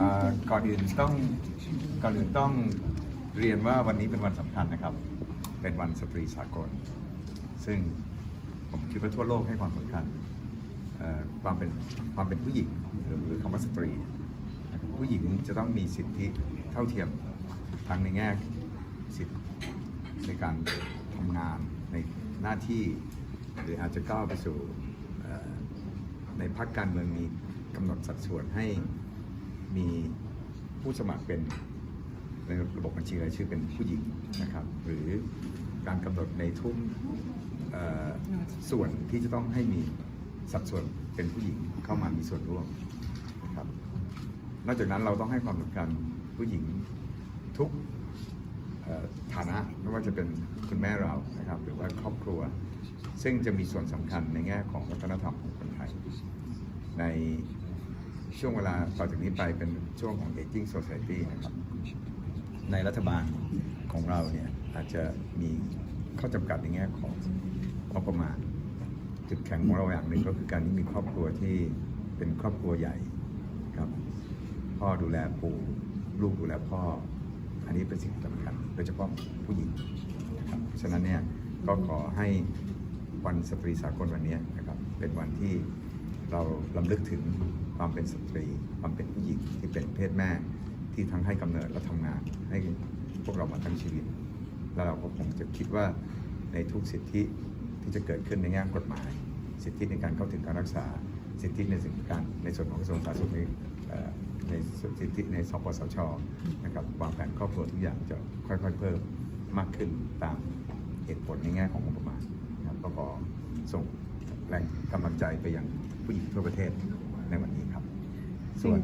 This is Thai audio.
อ่าก่อนอื่นต้องก่อนอื่นต้องเรียนว่าวันนี้เป็นวันสำคัญนะครับ เป็นวันสตรีสากล ซึ่งผมคิดว่าทั่วโลกให้ความสำคัญเอ่อความเป็นความเป็นผู้หญิงหรือหรือคำว่าสตรี ผู้หญิงจะต้องมีสิทธิเท่าเทียมทั้งในแง่สิทธิในการทำงานในหน้าที่ หรืออาจจะก้าวไปสู่เอ่อในพรรคการเมืองมีกำหนดสัดส่วนให้ มีผู้สมัครเป็นในระบบบัญชีรายชื่อเป็นผู้หญิงนะครับ หรือการกำหนดในทุกเอ่อส่วนที่จะต้องให้มีสัดส่วนเป็นผู้หญิงเข้ามามีส่วนร่วมนะครับ นอกจากนั้นเราต้องให้ความสำคัญผู้หญิงทุกฐานะไม่ว่าจะเป็นคุณแม่เรานะครับ หรือว่าครอบครัว ซึ่งจะมีส่วนสำคัญในแง่ของวัฒนธรรมของคนไทยใน ช่วงเวลาต่อจากนี้ไปเป็นช่วงของ aging society นะครับในรัฐบาลของเราเนี่ยอาจจะมีข้อจำกัดในแง่ของงบประมาณ จุดแข็งของเราอย่างหนึ่งก็คือการที่มีครอบครัวที่เป็นครอบครัวใหญ่ครับ พ่อดูแลปู่ลูกดูแลพ่อ อันนี้เป็นสิ่งสำคัญโดยเฉพาะผู้หญิงนะครับเพราะฉะนั้นเนี่ยก็ขอให้วันสตรีสากลวันนี้นะครับเป็นวันที่ เราลำลึกถึงความเป็นสตรี ความเป็นผู้หญิงที่เป็นเพศแม่ที่ทั้งให้กำเนิดและทำงานให้พวกเรามาทั้งชีวิต แล้วเราก็คงจะคิดว่าในทุกสิทธิที่จะเกิดขึ้นในแง่กฎหมาย สิทธิในการเข้าถึงการรักษา สิทธิในสิ่งการในส่วนของกระทรวงสาธารณสุขในเอ่อในส่วนสิทธิในสปสชนะครับวางแผนครอบครัวทุกอย่างจะค่อยๆ เพิ่มมากขึ้นตามเหตุผลในแง่ของงบประมาณนะครับก็ขอส่ง แรงกำลังใจไปยังผู้หญิงทั่วประเทศในวันนี้ครับ ส่วน